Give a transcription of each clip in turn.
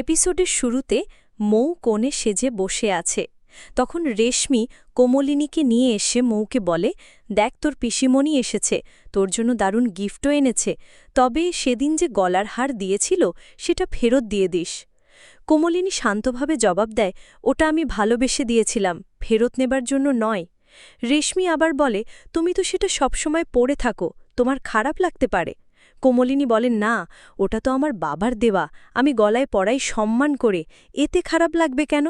এপিসোডের শুরুতে মৌ কোণে সেজে বসে আছে। তখন রেশমি কোমলিনীকে নিয়ে এসে মৌকে বলে, দেখ তোর পিসিমণি এসেছে, তোর জন্য দারুণ গিফটও এনেছে, তবে সেদিন যে গলার হার দিয়েছিল, সেটা ফেরত দিয়ে দিস। কোমলিনী শান্তভাবে জবাব দেয়, ওটা আমি ভালোবেসে দিয়েছিলাম, ফেরত নেবার জন্য নয়। রেশমি আবার বলে, তুমি তো সেটা সবসময় পড়ে থাকো, তোমার খারাপ লাগতে পারে। কোমলিনী বলেন, না, ওটা তো আমার বাবার দেওয়া। আমি গলায় পড়াই সম্মান করে। এতে খারাপ লাগবে কেন?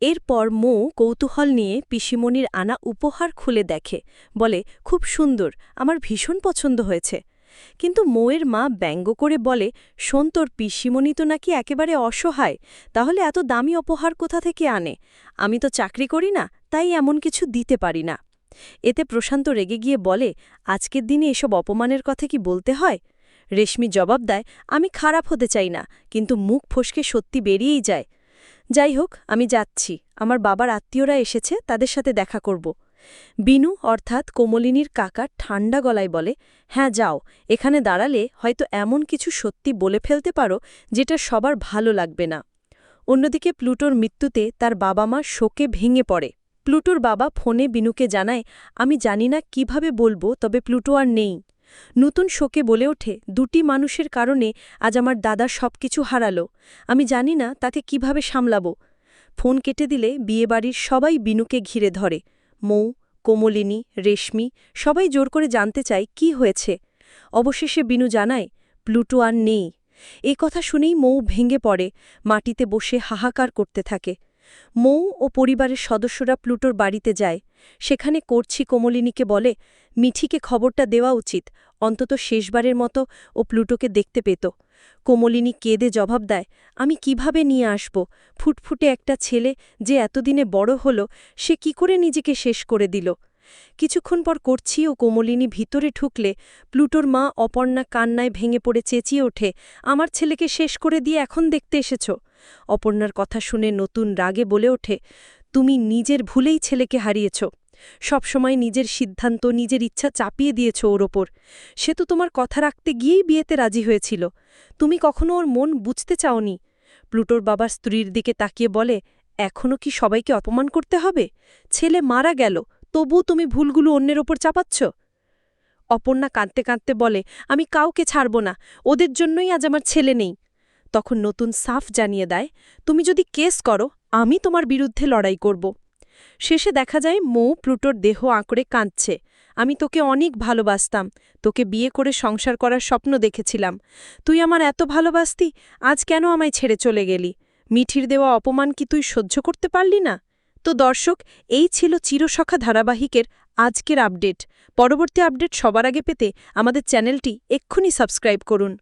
এরপর মো কৌতূহল নিয়ে পিসিমণির আনা উপহার খুলে দেখে। বলে, খুব সুন্দর, আমার ভীষণ পছন্দ হয়েছে। কিন্তু মৌয়ের মা ব্যঙ্গ করে বলে, শোন তোর পিসিমণি তো নাকি একেবারে অসহায়, তাহলে এত দামি উপহার কোথা থেকে আনে? আমি তো চাকরি করি না, তাই এমন কিছু দিতে পারি না। এতে প্রশান্ত রেগে গিয়ে বলে, আজকের দিনে এসব অপমানের কথা কি বলতে হয়? রেশমি জবাব দেয়, আমি খারাপ হতে চাই না, কিন্তু মুখ ফসকে সত্যি বেরিয়েই যায়। যাই হোক, আমি যাচ্ছি। আমার বাবার আত্মীয়রা এসেছে, তাদের সাথে দেখা করব। বিনু, অর্থাৎ কোমলিনীর কাকা ঠান্ডা গলায় বলে হ্যাঁ যাও। এখানে দাঁড়ালে হয়তো এমন কিছু সত্যি বলে ফেলতে পারো, যেটা সবার ভালো লাগবে না। অন্যদিকে প্লুটোর মৃত্যুতে তার বাবা মা শোকে ভেঙে পড়ে। প্লুটোর বাবা ফোনে বিনুকে জানায়, আমি জানি না কীভাবে বলব, তবে প্লুটো আর নেই। নতুন শোকে বলে ওঠে, দুটি মানুষের কারণে আজ আমার দাদা সবকিছু হারালো। আমি জানি না তাকে কীভাবে সামলাবো। ফোন কেটে দিলে বিয়েবাড়ির সবাই বিনুকে ঘিরে ধরে। মৌ, কোমলিনী, রেশমি সবাই জোর করে জানতে চায় কি হয়েছে। অবশেষে বিনু জানায়, প্লুটো আর নেই। এ কথা শুনেই মৌ ভেঙে পড়ে, মাটিতে বসে হাহাকার করতে থাকে। মৌ ও পরিবারের সদস্যরা প্লুটোর বাড়িতে যায়। সেখানে করছি কোমলিনীকে বলে, মিঠিকে খবরটা দেওয়া উচিত। অন্তত শেষবারের মতো ও প্লুটোকে দেখতে পেত কোমলিনী কেঁদে জবাব দেয়, আমি কীভাবে নিয়ে আসব? ফুটফুটে একটা ছেলে যে এতদিনে বড় হলো, সে কি করে নিজেকে শেষ করে দিল? কিছুক্ষণ পর করছি ও কোমলিনী ভিতরে ঢুকলে প্লুটোর মা অপর্ণা কান্নায় ভেঙে পড়ে চেঁচিয়ে ওঠে, আমার ছেলেকে শেষ করে দিয়ে এখন দেখতে এসেছ? অপর্ণার কথা শুনে নতুন রাগে বলে ওঠে, তুমি নিজের ভুলেই ছেলেকে হারিয়েছ। সবসময় নিজের সিদ্ধান্ত, নিজের ইচ্ছা চাপিয়ে দিয়েছ ওর ওপর। সে তো তোমার কথা রাখতে গিয়েই বিয়েতে রাজি হয়েছিল। তুমি কখনো ওর মন বুঝতে চাওনি? প্লুটোর বাবার স্ত্রীর দিকে তাকিয়ে বলে এখনও কি সবাইকে অপমান করতে হবে? ছেলে মারা গেল তবু তুমি ভুলগুলো অন্যের ওপর চাপাচ্ছ? অপর্ণা কাঁদতে কাঁদতে বলে, আমি কাউকে ছাড়ব না, ওদের জন্যই আজ আমার ছেলে নেই। তখন নতুন সাফ জানিয়ে দেয়, তুমি যদি কেস করো, আমি তোমার বিরুদ্ধে লড়াই করব। শেষে দেখা যায় মৌ প্লুটোর দেহ আঁকড়ে কাঁদছে। আমি তোকে অনেক ভালোবাসতাম, তোকে বিয়ে করে সংসার করার স্বপ্ন দেখেছিলাম। তুই আমার এত ভালোবাসতি, আজ কেন আমায় ছেড়ে চলে গেলি? মিঠির দেওয়া অপমান কি তুই সহ্য করতে পারলি না? তো দর্শক, এই ছিল চিরসখা ধারাবাহিকের আজকের আপডেট। পরবর্তী আপডেট সবার আগে পেতে আমাদের চ্যানেলটি এক্ষুনি সাবস্ক্রাইব করুন।